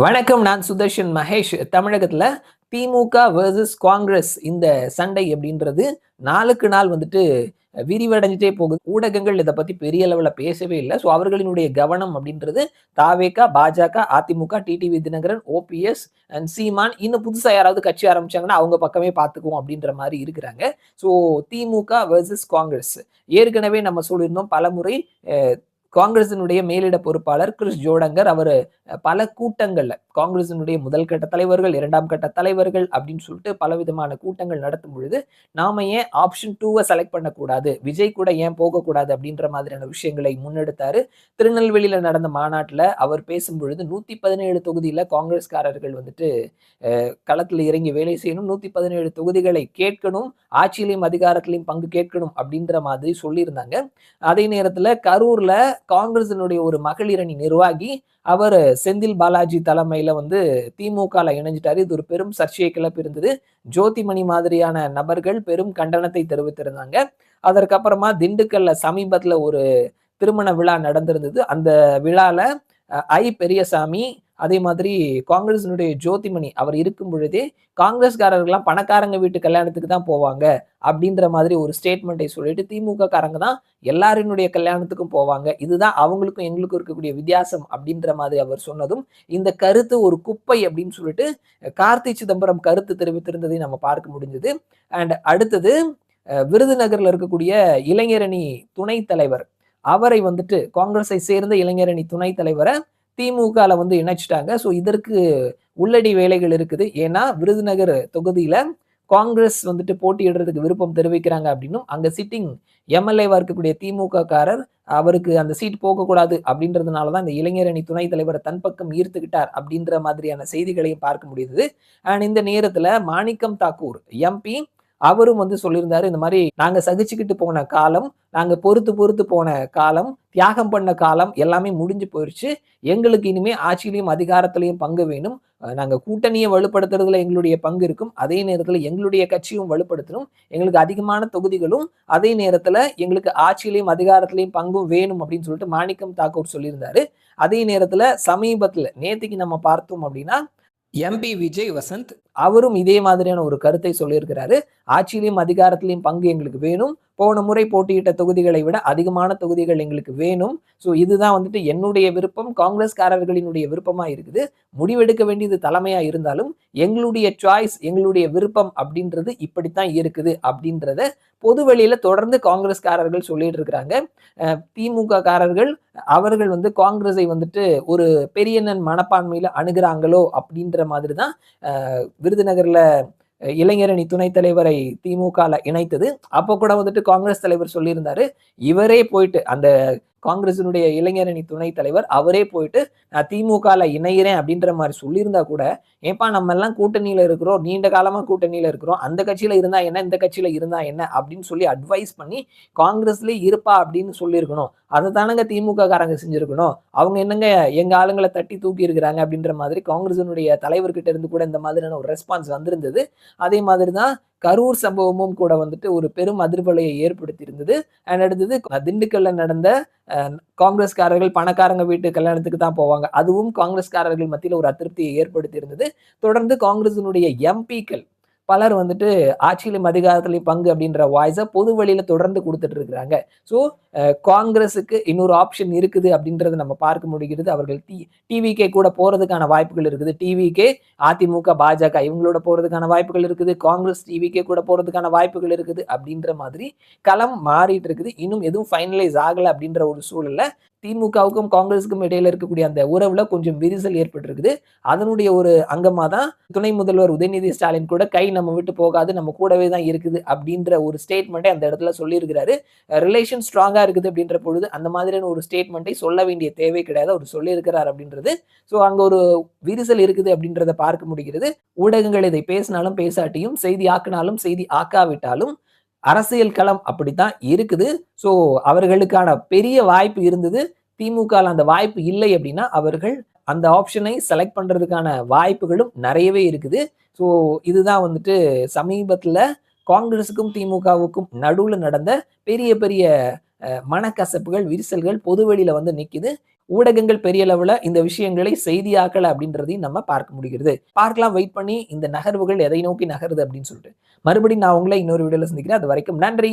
வணக்கம் நான் சுதர்ஷன் மகேஷ். தமிழகத்துல திமுக வேர்சஸ் காங்கிரஸ் இந்த சண்டை அப்படின்றது நாளுக்கு நாள் வந்துட்டு விரிவடைஞ்சிட்டே போகுது. ஊடகங்கள் இதை பத்தி பெரிய அளவில் பேசவே இல்லை. ஸோ அவர்களினுடைய கவனம் அப்படின்றது TVK BJP AIADMK TTV Dinakaran OPS and Seeman இன்னும் புதுசாக யாராவது கட்சி ஆரம்பிச்சாங்கன்னா அவங்க பக்கமே பார்த்துக்குவோம் அப்படின்ற மாதிரி இருக்கிறாங்க. ஸோ திமுக வேர்சஸ் காங்கிரஸ். ஏற்கனவே நம்ம சொல்லியிருந்தோம் பலமுறை காங்கிரசினுடைய மேலிட பொறுப்பாளர் கிறிஸ் ஜோடங்கர் அவர் பல கூட்டங்கள்ல காங்கிரசினுடைய முதல் கட்ட தலைவர்கள் இரண்டாம் கட்ட தலைவர்கள் அப்படின்னு சொல்லிட்டு பலவிதமான கூட்டங்கள் நடத்தும் பொழுது நாம ஏன் ஆப்ஷன் டூவை செலக்ட் பண்ணக்கூடாது? விஜய் கூட ஏன் போகக்கூடாது அப்படின்ற மாதிரியான விஷயங்களை முன்னெடுத்தாரு. திருநெல்வேலியில நடந்த மாநாட்டில் அவர் பேசும் பொழுது நூத்தி பதினேழு தொகுதியில காங்கிரஸ்காரர்கள் வந்துட்டு களத்தில் இறங்கி வேலை செய்யணும் நூத்தி பதினேழு தொகுதிகளை கேட்கணும் ஆட்சியிலையும் அதிகாரத்திலையும் பங்கு கேட்கணும் அப்படின்ற மாதிரி சொல்லியிருந்தாங்க. அதே நேரத்தில் கரூர்ல காங்கிரசினுடைய ஒரு மகளிரணி நிர்வாகி அவர் செந்தில் பாலாஜி தலைமையில் வந்து திமுகல இணைஞ்சிட்டாரு. இது ஒரு பெரும் சர்ச்சையை கிளப்பி இருந்தது ஜோதிமணி மாதிரியான நபர்கள் பெரும் கண்டனத்தை தெரிவித்திருந்தாங்க. அதற்கப்புறமா திண்டுக்கல்ல சமீபத்தில் ஒரு திருமண விழா நடந்திருந்தது. அந்த விழால ஐ பெரியசாமி அதே மாதிரி காங்கிரஸினுடைய ஜோதிமணி அவர் இருக்கும் பொழுதே காங்கிரஸ்காரர்கள்லாம் பணக்காரங்க வீட்டு கல்யாணத்துக்கு தான் போவாங்க அப்படின்ற மாதிரி ஒரு ஸ்டேட்மெண்ட்டை சொல்லிட்டு திமுக காரங்க தான் எல்லாரினுடைய கல்யாணத்துக்கும் போவாங்க. இதுதான் அவங்களுக்கும் எங்களுக்கும் இருக்கக்கூடிய வித்தியாசம் அப்படின்ற மாதிரி அவர் சொன்னதும் இந்த கருத்து ஒரு குப்பை அப்படின்னு சொல்லிட்டு கார்த்தி சிதம்பரம் கருத்து தெரிவித்திருந்ததை நம்ம பார்க்க முடிஞ்சது. அண்ட் அடுத்தது விருதுநகரில் விருதுநகர்ல இருக்கக்கூடிய இளைஞரணி துணைத் தலைவர். அவரை வந்துட்டு காங்கிரஸை சேர்ந்த இளைஞரணி துணைத் தலைவரை திமுகவில் வந்து இணைச்சிட்டாங்க. ஸோ இதற்கு உள்ளடி வேலைகள் இருக்குது. ஏன்னா விருதுநகர் தொகுதியில் காங்கிரஸ் வந்துட்டு போட்டியிடுறதுக்கு விருப்பம் தெரிவிக்கிறாங்க அப்படின்னும் அங்கே சிட்டிங் எம்எல்ஏவாக இருக்கக்கூடிய திமுக காரர் அவருக்கு அந்த சீட் போகக்கூடாது அப்படின்றதுனால தான் இந்த இளைஞர் அணி துணைத் தலைவரை தன் பக்கம் ஈர்த்துக்கிட்டார் அப்படின்ற மாதிரியான செய்திகளையும் பார்க்க முடியுது. அண்ட் இந்த நேரத்தில் மாணிக்கம் தாக்கூர் எம்பி அவரும் வந்து சொல்லியிருந்தாரு இந்த மாதிரி நாங்க சகிச்சுக்கிட்டு போன காலம் நாங்க பொறுத்து பொறுத்து போன காலம் தியாகம் பண்ண காலம் எல்லாமே முடிஞ்சு போயிடுச்சு எங்களுக்கு இனிமே ஆட்சியிலையும் அதிகாரத்திலையும் பங்கு வேணும். நாங்க கூட்டணியை வலுப்படுத்துறதுல எங்களுடைய பங்கு இருக்கும். அதே நேரத்துல எங்களுடைய கட்சியும் வலுப்படுத்தணும். எங்களுக்கு அதிகமான தொகுதிகளும் அதே நேரத்துல எங்களுக்கு ஆட்சியிலையும் அதிகாரத்திலையும் பங்கும் வேணும் அப்படின்னு சொல்லிட்டு மாணிக்கம் தாக்கூர் சொல்லியிருந்தாரு. அதே நேரத்துல சமீபத்துல நேத்திக்கு நம்ம பார்த்தோம் அப்படின்னா எம்பி விஜய் வசந்த் அவரும் இதே மாதிரியான ஒரு கருத்தை சொல்லியிருக்கிறாரு. ஆட்சியிலையும் அதிகாரத்திலையும் பங்கு எங்களுக்கு வேணும். போன முறை போட்டியிட்ட தொகுதிகளை விட அதிகமான தொகுதிகள் எங்களுக்கு வேணும். ஸோ இதுதான் வந்துட்டு என்னுடைய விருப்பம். காங்கிரஸ்காரர்களினுடைய விருப்பமா இருக்குது. முடிவெடுக்க வேண்டியது தலைமையா இருந்தாலும் எங்களுடைய சாய்ஸ் எங்களுடைய விருப்பம் அப்படின்றது இப்படித்தான் இருக்குது அப்படின்றத பொது தொடர்ந்து காங்கிரஸ்காரர்கள் சொல்லிட்டு இருக்கிறாங்க திமுக காரர்கள் அவர்கள் வந்து காங்கிரஸை வந்துட்டு ஒரு பெரியண்ணன் மனப்பான்மையில அணுகிறாங்களோ அப்படின்ற மாதிரி தான் விருதுநகர்ல இளைஞரணி துணைத் தலைவரை திமுகல இணைத்தது. அப்போ கூட வந்துட்டு காங்கிரஸ் தலைவர் சொல்லியிருந்தாரு இவரே போயிட்டு அந்த காங்கிரசினுடைய இளைஞரணி துணைத் தலைவர் அவரே போயிட்டு நான் திமுகல இணைகிறேன் அப்படின்ற மாதிரி சொல்லியிருந்தா கூட ஏப்பா நம்ம எல்லாம் கூட்டணியில இருக்கிறோம் நீண்ட காலமா கூட்டணியில இருக்கிறோம் அந்த கட்சியில இருந்தா என்ன இந்த கட்சியில இருந்தா என்ன அப்படின்னு சொல்லி அட்வைஸ் பண்ணி காங்கிரஸ்லயே இருப்பா அப்படின்னு சொல்லியிருக்கணும். அதை தானங்க திமுக காரங்க செஞ்சிருக்கணும். அவங்க என்னங்க எங்க ஆளுங்களை தட்டி தூக்கி இருக்கிறாங்க அப்படின்ற மாதிரி காங்கிரசினுடைய தலைவர்கிட்ட இருந்து கூட இந்த மாதிரியான ஒரு ரெஸ்பான்ஸ் வந்திருந்தது. அதே மாதிரி தான் கரூர் சம்பவமும் கூட வந்துட்டு ஒரு பெரும் அதிர்வலையை ஏற்படுத்தி இருந்தது அண்ட் அடுத்தது திண்டுக்கல்ல நடந்த காங்கிரஸ்காரர்கள் பணக்காரங்க வீட்டு கல்யாணத்துக்கு தான் போவாங்க. அதுவும் காங்கிரஸ்காரர்கள் மத்தியில் ஒரு அதிருப்தியை ஏற்படுத்தி இருந்தது தொடர்ந்து காங்கிரசினுடைய எம்பிக்கள் பலர் வந்துட்டு ஆட்சியிலும் அதிகாரத்திலையும் பங்கு அப்படின்ற வாய்ஸை பொது வழியில தொடர்ந்து கொடுத்துட்டு இருக்கிறாங்க. ஸோ காங்கிரஸுக்கு இன்னொரு ஆப்ஷன் இருக்குது அப்படின்றத நம்ம பார்க்க முடிகிறது. அவர்கள் டி டிவிகே கூட போறதுக்கான வாய்ப்புகள் இருக்குது. டிவிகே அதிமுக பாஜக இவங்களோட போறதுக்கான வாய்ப்புகள் இருக்குது. காங்கிரஸ் டிவிகே கூட போறதுக்கான வாய்ப்புகள் இருக்குது அப்படின்ற மாதிரி களம் மாறிட்டு இருக்குது. இன்னும் எதுவும் ஃபைனலைஸ் ஆகலை அப்படின்ற ஒரு சூழல்ல திமுகவுக்கும் காங்கிரஸுக்கும் இடையில இருக்கக்கூடிய அந்த உறவுல கொஞ்சம் விரிசல் ஏற்பட்டிருக்குது. அதனுடைய ஒரு அங்கமா தான் துணை முதல்வர் உதயநிதி ஸ்டாலின் கூட கை நம்ம விட்டு போகாது நம்ம கூடவே தான் இருக்குது அப்படின்ற ஒரு ஸ்டேட்மெண்ட்டை அந்த இடத்துல சொல்லியிருக்கிறாரு. ரிலேஷன் ஸ்ட்ராங்கா இருக்குது அப்படின்ற பொழுது அந்த மாதிரியான ஒரு ஸ்டேட்மெண்ட்டை சொல்ல வேண்டிய தேவை கிடையாது. அவர் சொல்லியிருக்கிறார் அப்படின்றது. ஸோ அங்க ஒரு விரிசல் இருக்குது அப்படின்றத பார்க்க முடிகிறது. ஊடகங்கள் இதை பேசினாலும் பேசாட்டியும் செய்தி ஆக்கினாலும் செய்தி ஆக்காவிட்டாலும் அரசியல் களம் அப்படித்தான் இருக்குது. ஸோ அவர்களுக்கான பெரிய வாய்ப்பு இருந்தது. திமுக அந்த வாய்ப்பு இல்லை அப்படின்னா அவர்கள் அந்த ஆப்ஷனை செலக்ட் பண்றதுக்கான வாய்ப்புகளும் நிறையவே இருக்குது. ஸோ இதுதான் வந்துட்டு சமீபத்தில் காங்கிரஸுக்கும் திமுகவுக்கும் நடுவில் நடந்த பெரிய பெரிய மனக்கசப்புகள் விரிசல்கள் பொதுவெளியில் வந்து நிற்கிது ஊடகங்கள் பெரிய அளவுல இந்த விஷயங்களை செய்தியாக்கல அப்படின்றதையும் நம்ம பார்க்க முடிகிறது. பார்க்கலாம் வெயிட் பண்ணி இந்த நகர்வுகள் எதை நோக்கி நகருது அப்படின்னு சொல்லிட்டு. மறுபடியும் நான் உங்களை இன்னொரு வீடியோவில் சந்திக்கிறேன். அது வரைக்கும் நன்றி!